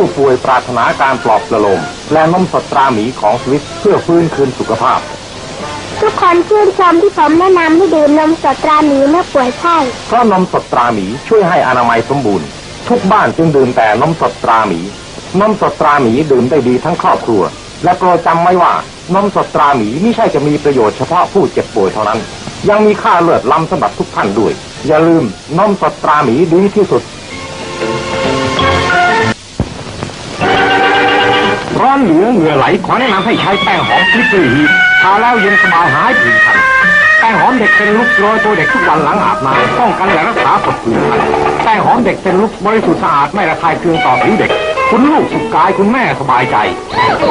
ผู้ป่วยปรารถนาการปลอบประโลม และนมสดตราหมีของสวิสเพื่อฟื้นคืนสุขภาพ ทุกคนชื่นชมที่ผมแนะนำให้ดื่มนมสดตราหมีเมื่อป่วยไข้เพราะนมสดตราหมีช่วยให้อนามัยสมบูรณ์ ทุกบ้านจึงดื่มแต่นมสดตราหมีนมสดตราหมีดื่มได้ดีทั้งครอบครัว และโปรดจำไว้ว่านมสดตราหมีไม่ใช่จะมีประโยชน์เฉพาะผู้เจ็บป่วยเท่านั้น ยังมีค่าเลือดล้ำสำหรับทุกท่านด้วย อย่าลืมนมสดตราหมีดีที่สุด ร้อนเหลือเหงื่อไหลขอแนะนำให้ใช้แป้งหอมคลิปรีฮีทาแล้วเย็นสบายหายผื่นคันแป้งหอมเด็กเป็นลุกโรยตัวเด็กทุกวันหลังอาบน้ำป้องกันและรักษาผดผื่นคันแป้งหอมเด็กเป็นลุกบริสุทธิ์สะอาดไม่ระคายเคืองต่อผิวเด็ก คุณลูกสุขกายคุณแม่สบายใจ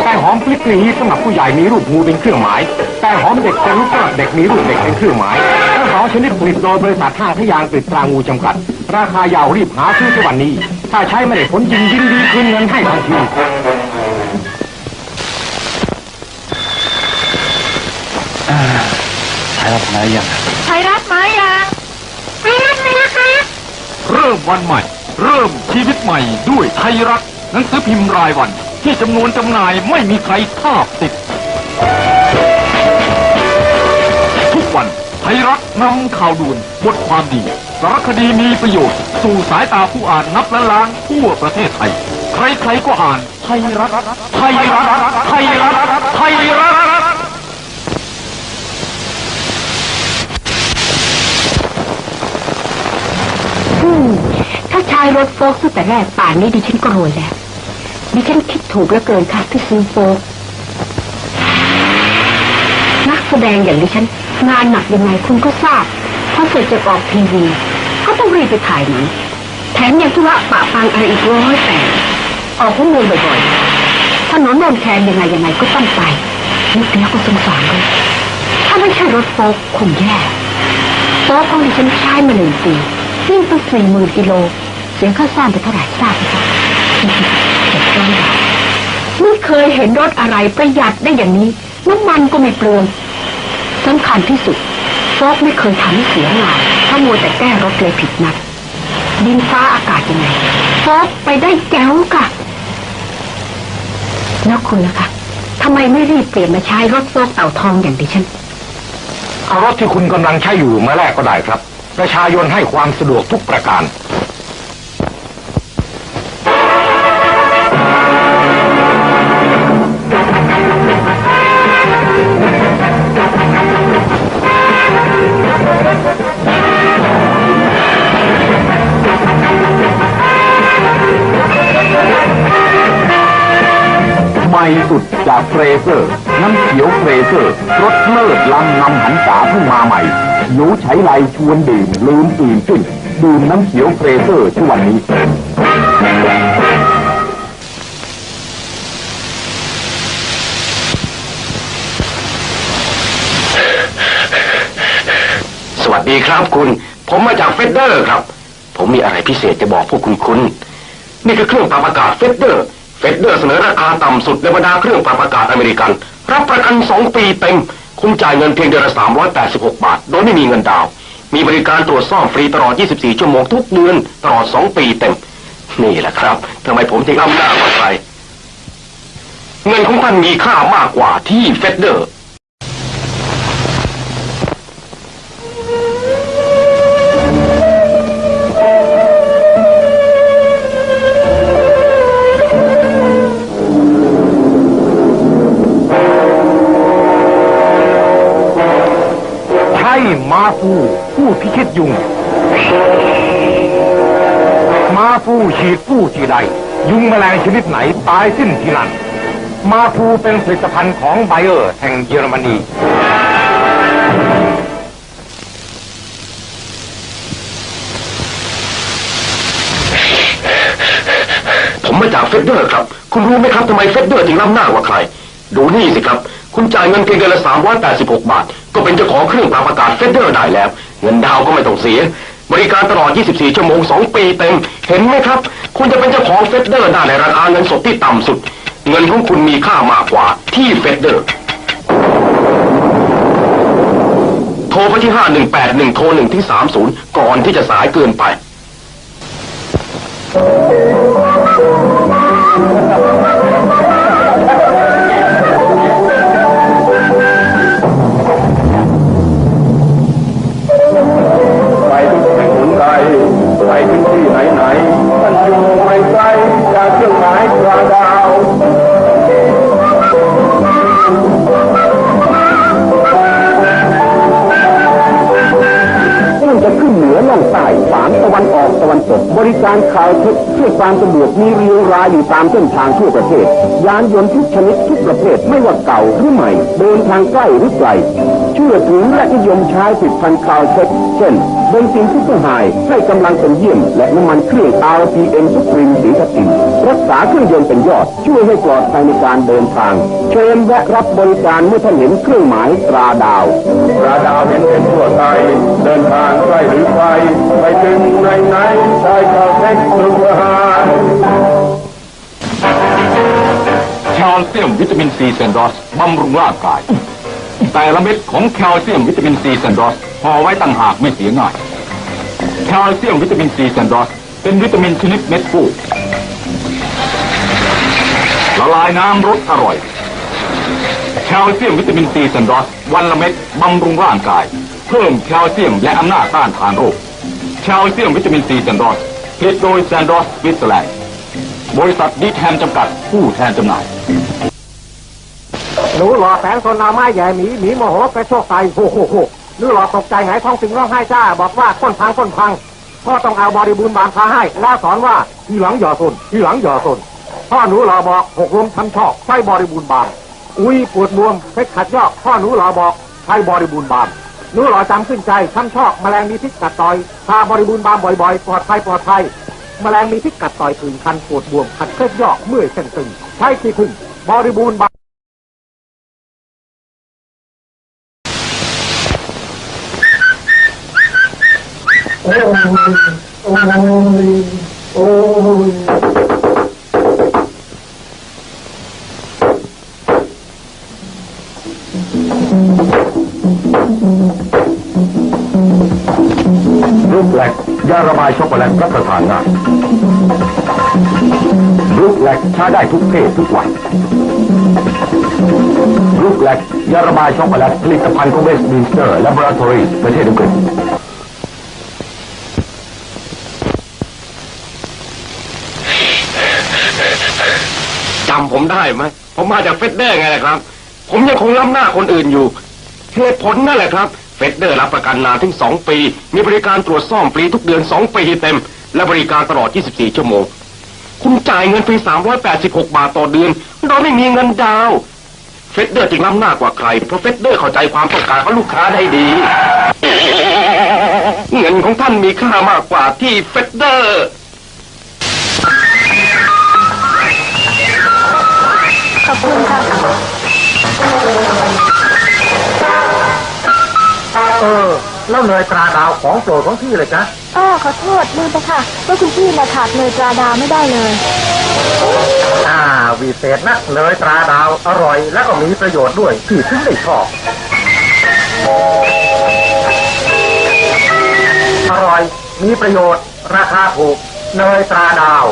แป้งหอมคลิปรีฮีสำหรับผู้ใหญ่มีรูปงูเป็นเครื่องหมาย แป้งหอมเด็กเป็นลุกสำหรับเด็กมีรูปเด็กเป็นเครื่องหมายทั้งสองชนิดผลิตโดยบริษัทห้างทยางกฤษตรางูจำกัด ราคายาวรีบหาซื้อที่วันนี้ ถ้าใช้ไม่ได้ผลจริงยินดีคืนเงินให้ทันที ใช้ รับไหมยังไทยรัฐไหมอะไทยรัฐไหมนะคะ เริ่มวันใหม่ เริ่มชีวิตใหม่ด้วยไทยรัฐหนังสือพิมพ์รายวัน ที่จำนวนจำหน่ายไม่มีใครทาบติด ทุกวันไทยรัฐนำข่าวด่วนบทความดี สารคดีมีประโยชน์ สู่สายตาผู้อ่านนับล้านล้านทั่วประเทศไทย ใครๆก็อ่านไทยรัฐไทยรัฐไทยรัฐไทยรัฐ อืมถ้าใช้รถโฟล์กตั้งแต่แรกป่านนี้ดิฉันก็รวยแล้วดิฉันคิดถูกเหลือเกินค่ะที่ซื้อโฟล์กนักแสดงอย่างดิฉันงานหนักยังไงคุณก็ทราบพอเสร็จจากออกทีวี ก็ต้องรีบไปถ่ายหนังแถมยังธุระปะปังอะไรอีกร้อยแต่ออกข้อมูลบ่อยๆถนนนนแคนยังไงยังไงก็ต้องไปนึกแล้วก็สงสารเลยถ้าไม่ใช่รถโฟล์กคงแย่โต๊ะของดิฉันใช้มาหนึ่งปีวิ่งไปสี่หมื่นกิโล เสียค่าสร้างไปเท่าไหร่ทราบไหมคะเจ็ดร้อยบาทไม่เคยเห็นรถอะไรประหยัดได้อย่างนี้น้ำมันก็ไม่เปลืองสำคัญที่สุดโฟกไม่เคยทำให้เสียงานถ้ามัวแต่แก้รถเลยผิดนัด ดินฟ้าอากาศยังไงโฟกไปได้แก้วค่ะ แล้วคุณล่ะคะทำไมไม่รีบเปลี่ยนมาใช้รถโฟกเต่าทองอย่างดิฉัน เอารถที่คุณกำลังใช้อยู่มาแลกก็ได้ครับ ประชาชนให้ความสะดวกทุกประการ สุดจากเฟรเซอร์ น้ำเขียวเฟรเซอร์รสเลิศล้ำนำหันษาเพิ่งมาใหม่ หนูใช้ไลชวนดื่มลืมอื่นขึ้นดื่มน้ำเขียวเฟรเซอร์ทุกวันนี้ สวัสดีครับคุณ ผมมาจากเฟเดอร์ครับ ผมมีอะไรพิเศษจะบอกพวกคุณคุณ นี่คือเครื่องปรับอากาศเฟเดอร์ ต่ำสุดในบรรดาเครื่องปรับอากาศอเมริกัน รับประกัน 2 ปีเต็ม คุณจ่ายเงินเพียงเดือนละ 386 บาท โดยไม่มีเงินดาวน์มีบริการตรวจซ่อมฟรีตลอด 24 ชั่วโมงทุกเดือนตลอด 2 ปีเต็ม นี่แหละครับทำไมผมถึงอ้ำหน้ากว่าใครเงินของท่านมีค่ามากกว่าที่เฟดเดอร์ ช่มาฟูผู้พิชิตยุง มาฟูฉีดฟู่ที่ใด ยุงแมลงชนิดไหนตายสิ้นทีนั่นมาฟูเป็นผลิตภัณฑ์ของไบเออร์แห่งเยอรมนีผมมาจากเฟเดอร์ครับ คุณรู้ไหมครับทำไมเฟเดอร์ถึงล้ำหน้ากว่าใคร ดูนี่สิครับ คุณจ่ายเงินเพียงเดือนละ386บหกบาท ก็เป็นเจ้าของเครื่องปรับอากาศเฟเดอร์ได้แล้ว เงินดาวก็ไม่ต้องเสีย บริการตลอด 24 ชั่วโมง 2 ปีเต็ม เห็นไหมครับ คุณจะเป็นเจ้าของเฟเดอร์ได้ในราคาเงินสดที่ต่ำสุด เงินของคุณมีค่ามากกว่าที่เฟเดอร์โทรไปที่ 5181 โทร1ที่ 30 ก่อนที่จะสายเกินไป ถึงที่ไหนไหนมันอยู่ไม่ไกลจากเครื่องหมายปลาดาวเรื่งจะขึ้นเหนือล่องใต้สามตะวันออกตะวันตก บริการข่าวท็จเพื่อความสะดวกมีเรียงรายอยู่ตามเส้นทางทั่วประเทศ ยานยนต์ทุกชนิดทุกประเภทไม่ว่าเก่าหรือใหม่ เดินทางใกล้หรือไกล ชื่อถือและนิยมใช้ผลิดพันข่าวเท็เช่นเบนซินซุปเปอร์ไฮให้กำลังเป็นเยี่ยม และน้ำมันเครื่อง RPM ซุปริมสีทับทิมรักษาเครื่องยนต์เป็นยอด ช่วยให้ปลอดภัยในการเดินทาง เชิญแวะรับบริการเมื่อท่านเห็นเครื่องหมายตราดาวปลาดาวเห็นเป็นทั่วไทยเดินทางใกล้หรือไกลไปถึงไหนไหนใช้ข่าวเท็จซุปเปอร์ไฮแคลเซียมวิตามินซีเซนดอสบำรุงร่างกาย แต่ละเม็ดของแคลเซียมวิตามินซีเซนดอสห่อไว้ต่างหากไม่เสียง่ายแคลเซียมวิตามินซีเซนดอสเป็นวิตามินชนิดเม็ดฟูละลายน้ำรสอร่อย แคลเซียมวิตามินซีเซนดอสวันละเม็ดบำรุงร่างกาย เพิ่มแคลเซียมและอำนาจต้านทานโรคแคลเซียมวิตามินซีเซนดอสผลิตโดยแซนดอสวิตเซอร์แลนด์บริษัทดีแทนจำกัดผู้แทนจำหน่าย หนูหล่อแสงสนเอาไม้ใหญ่หมีหมีโมโหกระโชกใส่โหโหโหหนูหล่อตกใจหายท้องสิงร้องไห้จ้า บอกว่าก้นพังก้นพังพ่อต้องเอาบริบูรณ์บานพาให้แล้วสอนว่าทีหลังหย่อสนทีหลังหย่อสนพ่อหนูหล่อบอกหกลมทำชอกใช้บริบูรณ์บานอุ้ยปวดบวมเพชรขัดยอกพ่อหนูหล่อบอกใช้บริบูรณ์บานหนูหล่อจำขึ้นใจช้ำชอกแมลงมีพิษกัดต่อยทาบริบูรณ์บานบ่อยๆปลอดภัยปลอดภัยแมลงมีพิษกัดต่อยผื่นคันปวดบวมขัดเคล็ดยอกเมื่อยเส้นตึงใช้ที่พึ่งบริบูรณ์บาน รูปแหลกยาระบายช็อกโกแลตรับประทานง่ายรูปแหลกใช้ได้ทุกเพศทุกวัยรูปแหลกยาระบายช็อกโกแลตผลิตภัณฑ์ของเวสต์มินสเตอร์และบราทอรีประเทศอังกฤษ จำผมได้ไหมผมมาจากเฟสเดอร์ไงละครับ ผมยังคงล้ำหน้าคนอื่นอยู่เหตุผลนั่นแหละครับเฟสเดอร์รับประกันนานถึงสองปี มีบริการตรวจซ่อมฟรีทุกเดือนสองปีเต็ม และบริการตลอด 24 ชั่วโมง คุณจ่ายเงินฟรี 386 บาทต่อเดือนเราไม่มีเงินดาวเฟสเดอร์จึงล้ำหน้ากว่าใคร เพราะเฟสเดอร์เข้าใจความต้องการของลูกค้าได้ดี เงินของท่านมีค่ามากกว่าที่เฟสเดอร์ ขอบคุณค่ะ เออแล้วเนยตราดาวของโปรดของพี่เลยจ้ะอ้อขอโทษลืมไปค่ะว่าคุณพี่น่ะขาดเลยตราดาวไม่ได้เลย อ่าวิเศษนะเนยตราดาวอร่อยและก็มีประโยชน์ด้วยที่ถึงได้ชอบ อร่อยมีประโยชน์ ราคาถูกเนยตราดาว